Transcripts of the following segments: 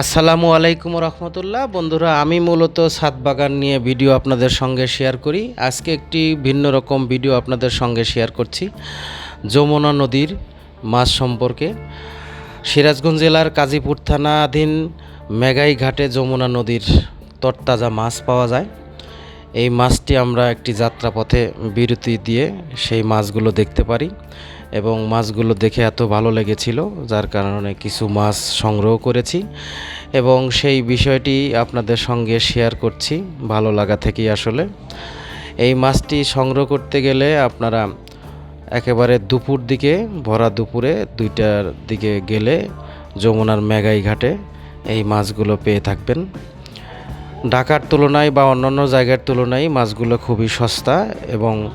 আসসালামু আলাইকুম রহমতুল্লাহ। বন্ধুরা, আমি মূলত সাত বাগান নিয়ে ভিডিও আপনাদের সঙ্গে শেয়ার করি। আজকে একটি ভিন্ন রকম ভিডিও আপনাদের সঙ্গে শেয়ার করছি। যমুনা নদীর মাছ সম্পর্কে। সিরাজগঞ্জ জেলার কাজীপুর থানাধীন মেঘাই ঘাটে যমুনা নদীর তরতাজা মাছ পাওয়া যায়। এই মাছটি আমরা একটি যাত্রাপথে বিরতি দিয়ে সেই মাছগুলো দেখতে পারি এবং মাছগুলো দেখে এত ভালো লেগেছিল, যার কারণে কিছু মাছ সংগ্রহ করেছি এবং সেই বিষয়টি আপনাদের সঙ্গে শেয়ার করছি, ভালো লাগা থেকেই আসলে। এই মাছটি সংগ্রহ করতে গেলে আপনারা একেবারে দুপুর দিকে, ভরা দুপুরে দুইটার দিকে গেলে যমুনার মেঘাই ঘাটে এই মাছগুলো পেয়ে থাকবেন। ঢাকার তুলনায় বা অন্যান্য জায়গার তুলনায় মাছগুলো খুবই সস্তা এবং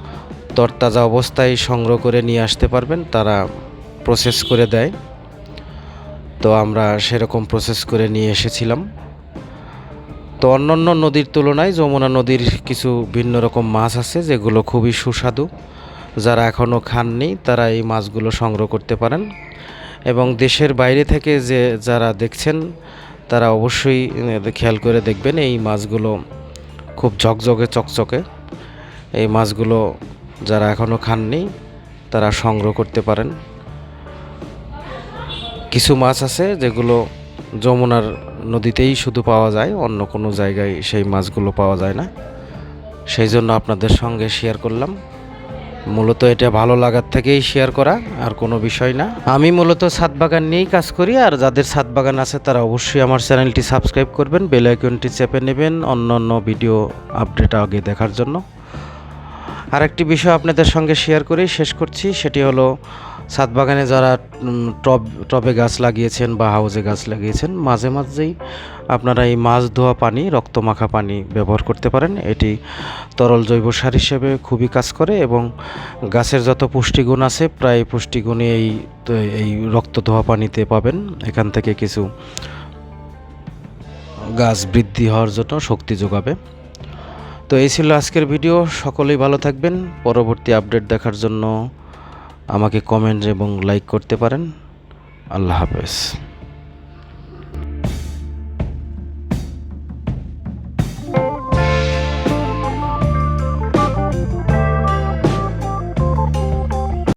তরতাজা অবস্থায় সংগ্রহ করে নিয়ে আসতে পারবেন, তারা প্রসেস করে দেয়। তো আমরা সেরকম প্রসেস করে নিয়ে এসেছিলাম। তো অন্যান্য নদীর তুলনায় যমুনা নদীর কিছু ভিন্ন রকম মাছ আছে, যেগুলো খুবই সুস্বাদু। যারা এখনও খাননি, তারা এই মাছগুলো সংগ্রহ করতে পারেন। এবং দেশের বাইরে থেকে যে যারা দেখছেন তারা অবশ্যই খেয়াল করে দেখবেন এই মাছগুলো খুব ঝকঝকে, চকচকে। এই মাছগুলো যারা এখনও খাননি, তারা সংগ্রহ করতে পারেন। কিছু মাছ আছে যেগুলো যমুনার নদীতেই শুধু পাওয়া যায়, অন্য কোনো জায়গায় সেই মাছগুলো পাওয়া যায় না। সেই জন্য আপনাদের সঙ্গে শেয়ার করলাম। মূলত এটা ভালো লাগার থেকেই শেয়ার করা, আর কোনো বিষয় না। আমি মূলত ছাদ বাগান নিয়েই কাজ করি, আর যাদের ছাদ বাগান আছে তারা অবশ্যই আমার চ্যানেলটি সাবস্ক্রাইব করবেন বেল আইকনটি চেপে নেবেন অন্য অন্য ভিডিও আপডেট আগে দেখার জন্য। আরেকটি বিষয় আপনাদের সঙ্গে শেয়ার করেই শেষ করছি, সেটি হলো ছাদ বাগানে যারা টব, টবে গাছ লাগিয়েছেন বা হাউজে গাছ লাগিয়েছেন, মাঝে মাঝেই আপনারা এই মাছ ধোয়া পানি, রক্তমাখা পানি ব্যবহার করতে পারেন। এটি তরল জৈব সার হিসেবে খুবই কাজ করে এবং গাছের যত পুষ্টিগুণ আছে, প্রায় পুষ্টিগুণই এই এই রক্ত ধোয়া পানিতে পাবেন। এখান থেকে কিছু গাছ বৃদ্ধি হওয়ার জন্য শক্তি যোগাবে। তো এই ছিল আজকের ভিডিও। সকলেই ভালো থাকবেন। পরবর্তী আপডেট দেখার জন্য আমাকে কমেন্ট এবং লাইক করতে পারেন। আল্লাহ হাফেজ।